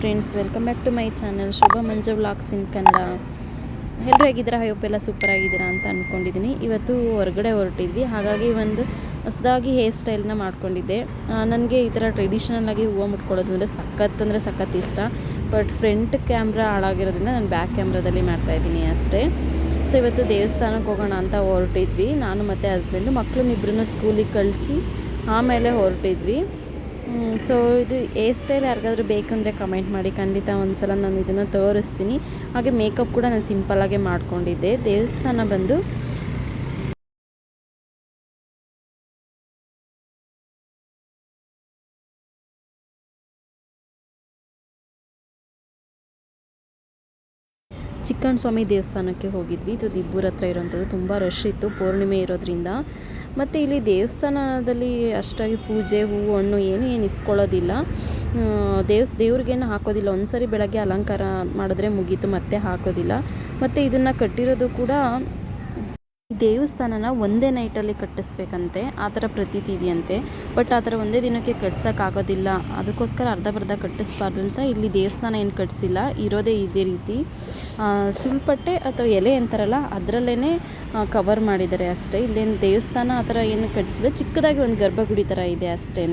Friends welcome back to my channel Shubha Manju vlogs in Kannada ಎಲ್ಲರೂ ಹೇಗಿದ್ದೀರಾ? Hope ಎಲ್ಲ super ಆಗಿದ್ದೀರಾ ಅಂತ ಅಂದ್ಕೊಂಡಿದ್ದೀನಿ ಇವತ್ತು ಹೊರಗಡೆ ಹೊರಟಿದ್ವಿ. ಹಾಗಾಗಿ ಒಂದು ಹೊಸದಾಗಿ ಹೇರ್ ಸ್ಟೈಲ್ನ ಮಾಡ್ಕೊಂಡಿದ್ದೆ. ನನಗೆ ಈ ಥರ ಟ್ರೆಡಿಷನಲ್ ಆಗಿ ಹೂವು ಮುಟ್ಕೊಳ್ಳೋದು ಅಂದರೆ ಸಖತ್ ಅಂದರೆ ಸಖತ್ ಇಷ್ಟ. ಬಟ್ ಫ್ರಂಟ್ ಕ್ಯಾಮ್ರಾ ಹಾಳಾಗಿರೋದ್ರಿಂದ ನಾನು ಬ್ಯಾಕ್ ಕ್ಯಾಮ್ರಾದಲ್ಲಿ ಮಾಡ್ತಾಯಿದ್ದೀನಿ ಅಷ್ಟೇ. ಸೊ ಇವತ್ತು ದೇವಸ್ಥಾನಕ್ಕೆ ಹೋಗೋಣ ಅಂತ ಹೊರಟಿದ್ವಿ. ನಾನು ಮತ್ತು ಹಸ್ಬೆಂಡು ಮಕ್ಕಳನ್ನಿಬ್ಬರನ್ನ ಸ್ಕೂಲಿಗೆ ಕಳಿಸಿ ಆಮೇಲೆ ಹೊರಟಿದ್ವಿ. ಸೊ ಇದು ಹೇರ್ ಸ್ಟೈಲ್ ಯಾರಿಗಾದ್ರೂ ಬೇಕಂದರೆ ಕಮೆಂಟ್ ಮಾಡಿ, ಖಂಡಿತ ಒಂದ್ಸಲ ನಾನು ಇದನ್ನು ತೋರಿಸ್ತೀನಿ. ಹಾಗೆ ಮೇಕಪ್ ಕೂಡ ನಾನು ಆಗಿ ಮಾಡ್ಕೊಂಡಿದ್ದೆ. ದೇವಸ್ಥಾನ ಬಂದು ಚಿಕ್ಕಣ್ಣ ಸ್ವಾಮಿ ದೇವಸ್ಥಾನಕ್ಕೆ ಹೋಗಿದ್ವಿ. ಇದು ದಿಬ್ಬೂರ್ ಹತ್ರ ಇರೋಂಥದ್ದು. ತುಂಬ ರಶ್ ಇತ್ತು. ಪೂರ್ಣಿಮೆ ಇರೋದ್ರಿಂದ. ಮತ್ತು ಇಲ್ಲಿ ದೇವಸ್ಥಾನದಲ್ಲಿ ಅಷ್ಟಾಗಿ ಪೂಜೆ ಹೂವು, ಹಣ್ಣು ಏನು ಏನು ಇಸ್ಕೊಳ್ಳೋದಿಲ್ಲ. ದೇವ್ಸ್, ದೇವ್ರಿಗೇನು ಹಾಕೋದಿಲ್ಲ. ಒಂದು ಸರಿ ಬೆಳಗ್ಗೆ ಅಲಂಕಾರ ಮಾಡಿದ್ರೆ ಮುಗೀತು, ಮತ್ತೆ ಹಾಕೋದಿಲ್ಲ. ಮತ್ತು ಇದನ್ನು ಕಟ್ಟಿರೋದು ಕೂಡ ದೇವಸ್ಥಾನನ ಒಂದೇ ನೈಟಲ್ಲಿ ಕಟ್ಟಿಸ್ಬೇಕಂತೆ, ಆ ಥರ ಪ್ರತೀತಿ ಇದೆಯಂತೆ. ಬಟ್ ಆ ಥರ ಒಂದೇ ದಿನಕ್ಕೆ ಕಟ್ಸೋಕ್ಕಾಗೋದಿಲ್ಲ. ಅದಕ್ಕೋಸ್ಕರ ಅರ್ಧ ಬರ್ಧ ಕಟ್ಟಿಸ್ಬಾರ್ದು ಅಂತ ಇಲ್ಲಿ ದೇವಸ್ಥಾನ ಏನು ಕಟ್ಟಿಸಿಲ್ಲ ಇರೋದೇ ಇದೇ ರೀತಿ. ಸುಲ್ಪಟ್ಟೆ ಅಥವಾ ಎಲೆ ಅಂತಾರಲ್ಲ ಅದರಲ್ಲೇ ಕವರ್ ಮಾಡಿದ್ದಾರೆ ಅಷ್ಟೇ. ಇಲ್ಲೇನು ದೇವಸ್ಥಾನ ಆ ಥರ ಏನು ಕಟ್ಟಿಸಿಲ್ಲ ಚಿಕ್ಕದಾಗಿ ಒಂದು ಗರ್ಭಗುಡಿ ಥರ ಇದೆ ಅಷ್ಟೇ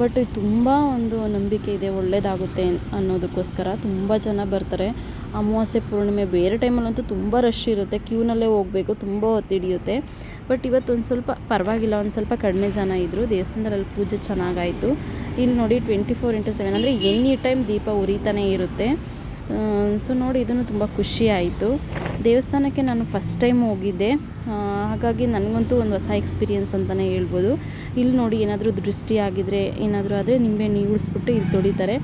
ಬಟ್ ತುಂಬ ಒಂದು ನಂಬಿಕೆ ಇದೆ ಒಳ್ಳೆಯದಾಗುತ್ತೆ ಅನ್ನೋದಕ್ಕೋಸ್ಕರ. ತುಂಬ ಜನ ಬರ್ತಾರೆ. ಅಮಾವಾಸ್ಯೆ ಪೂರ್ಣಿಮೆ ಬೇರೆ ಟೈಮಲ್ಲಂತೂ ತುಂಬ ರಶ್ ಇರುತ್ತೆ. ಕ್ಯೂನಲ್ಲೇ ಹೋಗಬೇಕು, ತುಂಬ ಹೊತ್ತಿಡಿಯುತ್ತೆ ಬಟ್ ಇವತ್ತು ಒಂದು ಸ್ವಲ್ಪ ಪರವಾಗಿಲ್ಲ, ಒಂದು ಸ್ವಲ್ಪ ಕಡಿಮೆ ಜನ ಇದ್ದರು ದೇವಸ್ಥಾನದಲ್ಲಿ ಪೂಜೆ ಚೆನ್ನಾಗಾಯಿತು. ಇಲ್ಲಿ ನೋಡಿ ಟ್ವೆಂಟಿ ಫೋರ್ ಇಂಟು ಸೆವೆನ್ ಅಂದರೆ ಎನಿ ಟೈಮ್ ದೀಪ ಉರಿತಾನೆ ಇರುತ್ತೆ. ಸೊ ನೋಡಿ ಇದನ್ನು ತುಂಬ ಖುಷಿ ಆಯಿತು. ದೇವಸ್ಥಾನಕ್ಕೆ ನಾನು ಫಸ್ಟ್ ಟೈಮ್ ಹೋಗಿದ್ದೆ. ಹಾಗಾಗಿ ನನಗಂತೂ ಒಂದು ಹೊಸ ಎಕ್ಸ್ಪೀರಿಯೆನ್ಸ್ ಅಂತಲೇ ಹೇಳ್ಬೋದು. ಇಲ್ಲಿ ನೋಡಿ ಏನಾದರೂ ದೃಷ್ಟಿ ಏನಾದರೂ ಆದರೆ ನಿಂಬೆಹಣ್ಣು ಉಳಿಸ್ಬಿಟ್ಟು ಇಲ್ಲಿ ತೊಳಿತಾರೆ.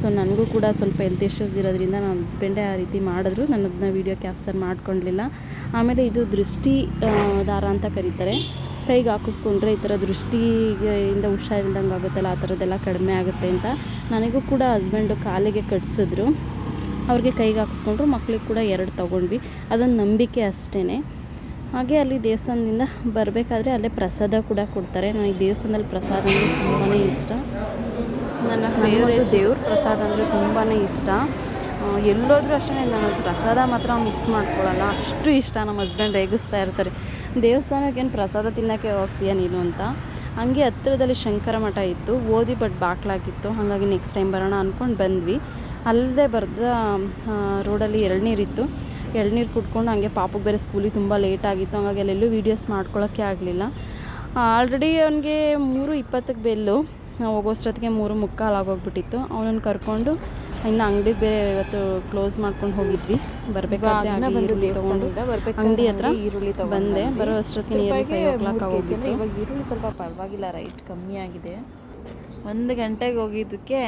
ಸೊ ನನಗೂ ಕೂಡ ಸ್ವಲ್ಪ ಹೆಲ್ತ್ ಇಶ್ಯೂಸ್ ಇರೋದ್ರಿಂದ ನನ್ನ ಹಸ್ಬೆಂಡೇ ಆ ರೀತಿ ಮಾಡಿದ್ರು. ನಾನು ಅದನ್ನ ವೀಡಿಯೋ ಕ್ಯಾಪ್ಚರ್ ಮಾಡ್ಕೊಳ್ಲಿಲ್ಲ ಆಮೇಲೆ ಇದು ದೃಷ್ಟಿ ದಾರ ಅಂತ ಕರೀತಾರೆ. ಕೈಗೆ ಹಾಕಿಸ್ಕೊಂಡ್ರೆ ಈ ಥರ ದೃಷ್ಟಿಯಿಂದ ಹುಷಾರಿಲ್ದಂಗೆ ಆಗುತ್ತಲ್ಲ, ಆ ಥರದ್ದೆಲ್ಲ ಕಡಿಮೆ ಆಗುತ್ತೆ ಅಂತ ನನಗೂ ಕೂಡ ಹಸ್ಬೆಂಡು ಕಾಲಿಗೆ ಕಟ್ಸಿದ್ರು. ಅವ್ರಿಗೆ ಕೈಗೆ ಹಾಕಿಸ್ಕೊಂಡ್ರು, ಮಕ್ಳಿಗೆ ಕೂಡ ಎರಡು ತೊಗೊಂಡ್ವಿ. ಅದೊಂದು ನಂಬಿಕೆ ಅಷ್ಟೇ ಹಾಗೆ ಅಲ್ಲಿ ದೇವಸ್ಥಾನದಿಂದ ಬರಬೇಕಾದ್ರೆ ಅಲ್ಲೇ ಪ್ರಸಾದ ಕೂಡ ಕೊಡ್ತಾರೆ. ನನಗೆ ದೇವಸ್ಥಾನದಲ್ಲಿ ಪ್ರಸಾದ ತುಂಬಾ ಇಷ್ಟ. ನನ್ನ ಫೇವ್ರೇಟ್ ದೇವ್ರ ಪ್ರಸಾದ ಅಂದರೆ ತುಂಬಾ ಇಷ್ಟ. ಎಲ್ಲೋದ್ರೂ ಅಷ್ಟೇ ನಾನು ಪ್ರಸಾದ ಮಾತ್ರ ಮಿಸ್ ಮಾಡ್ಕೊಳ್ಳಲ್ಲ ಅಷ್ಟು ಇಷ್ಟ ನಮ್ಮ ಹಸ್ಬೆಂಡ್ ರೇಗಿಸ್ತಾ ಇರ್ತಾರೆ. ದೇವಸ್ಥಾನಕ್ಕೆ ಏನು ಪ್ರಸಾದ ತಿನ್ನೋಕ್ಕೆ ಹೋಗ್ತೀಯ ನೀನು ಅಂತ. ಹಂಗೆ ಹತ್ತಿರದಲ್ಲಿ ಶಂಕರ ಮಠ ಇತ್ತು. ಓದಿ ಬಟ್ ಬಾಕ್ಲಾಗಿತ್ತು. ಹಾಗಾಗಿ ನೆಕ್ಸ್ಟ್ ಟೈಮ್ ಬರೋಣ ಅಂದ್ಕೊಂಡು ಬಂದ್ವಿ. ಅಲ್ಲದೆ ಬರ್ದ ರೋಡಲ್ಲಿ ಎಳ್ನೀರಿತ್ತು ಎಳ್ನೀರು ಕುಡ್ಕೊಂಡು ಹಂಗೆ ಪಾಪಕ್ಕೆ ಬೇರೆ ಸ್ಕೂಲಿಗೆ ತುಂಬ ಲೇಟ್ ಆಗಿತ್ತು. ಹಂಗಾಗಿ ಅಲ್ಲೆಲ್ಲೂ ವೀಡಿಯೋಸ್ ಮಾಡ್ಕೊಳ್ಳೋಕ್ಕೆ ಆಗಲಿಲ್ಲ. ಆಲ್ರೆಡಿ ಅವನಿಗೆ ಮೂರು ಇಪ್ಪತ್ತಕ್ಕೆ ಬೆಲ್ಲು. ನಾವು ಹೋಗೋಷ್ಟೊತ್ತಿಗೆ ಮೂರು ಮುಕ್ಕಾಲು ಆಗೋಗ್ಬಿಟ್ಟಿತ್ತು. ಅವನನ್ನು ಕರ್ಕೊಂಡು ಇನ್ನು ಅಂಗಡಿಗೆ ಬೇರೆ ಇವತ್ತು ಕ್ಲೋಸ್ ಮಾಡ್ಕೊಂಡು ಹೋಗಿದ್ವಿ. ಬರಬೇಕಾದ್ರೆ ಈರುಳ್ಳಿ ತೊಗೊಂಡು ಅಂಗಡಿ ಹತ್ರ ಈರುಳ್ಳಿ ಬಂದೆ. ಬರೋ ಅಷ್ಟೊತ್ತಿಗೆ ನಿಯರ್ ಫೈವ್ ಓ ಕ್ಲಾಕ್ ಆಗೋಗಿತ್ತು ಇವಾಗ ಈರುಳ್ಳಿ ಸ್ವಲ್ಪ ಪರವಾಗಿಲ್ಲ ರೈಟ್ ಕಮ್ಮಿ ಆಗಿದೆ. ಒಂದು ಗಂಟೆಗೆ ಹೋಗಿದ್ದಕ್ಕೆ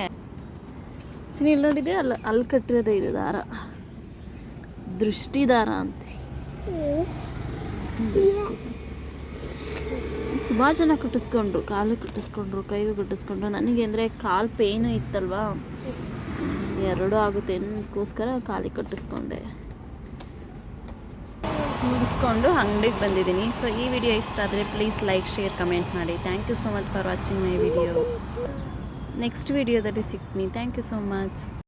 ಸಿನಿ ಇಲ್ಲಿ ನೋಡಿದೆ ಅಲ್ಲಿ ಅಲ್ಲಿ ಕಟ್ಟಿರೋದೇ ಇದು ದಾರ. ದೃಷ್ಟಿ ದಾರ ಅಂತ ದೃಷ್ಟಿ. ಸುಮಾರು ಜನ ಕಟ್ಟಿಸ್ಕೊಂಡ್ರು, ಕಾಲು ಕಟ್ಟಿಸ್ಕೊಂಡ್ರು, ಕೈಗೂ ಕಟ್ಟಿಸ್ಕೊಂಡ್ರು. ನನಗೆ ಅಂದರೆ ಕಾಲು ಪೇನು ಇತ್ತಲ್ವಾ? ಎರಡೂ ಆಗುತ್ತೆ ಅದಕ್ಕೋಸ್ಕರ ಕಾಲಿಗೆ ಕಟ್ಟಿಸ್ಕೊಂಡೆ. ಮುಗಿಸ್ಕೊಂಡು ಅಂಗಡಿಗೆ ಬಂದಿದ್ದೀನಿ. ಸೊ ಈ ವಿಡಿಯೋ ಇಷ್ಟ ಆದರೆ ಪ್ಲೀಸ್ ಲೈಕ್ ಶೇರ್ ಕಮೆಂಟ್ ಮಾಡಿ. Thank you so much for watching my video next ವಿಡಿಯೋದಲ್ಲಿ ಸಿಗ್ತೀನಿ. Thank you so much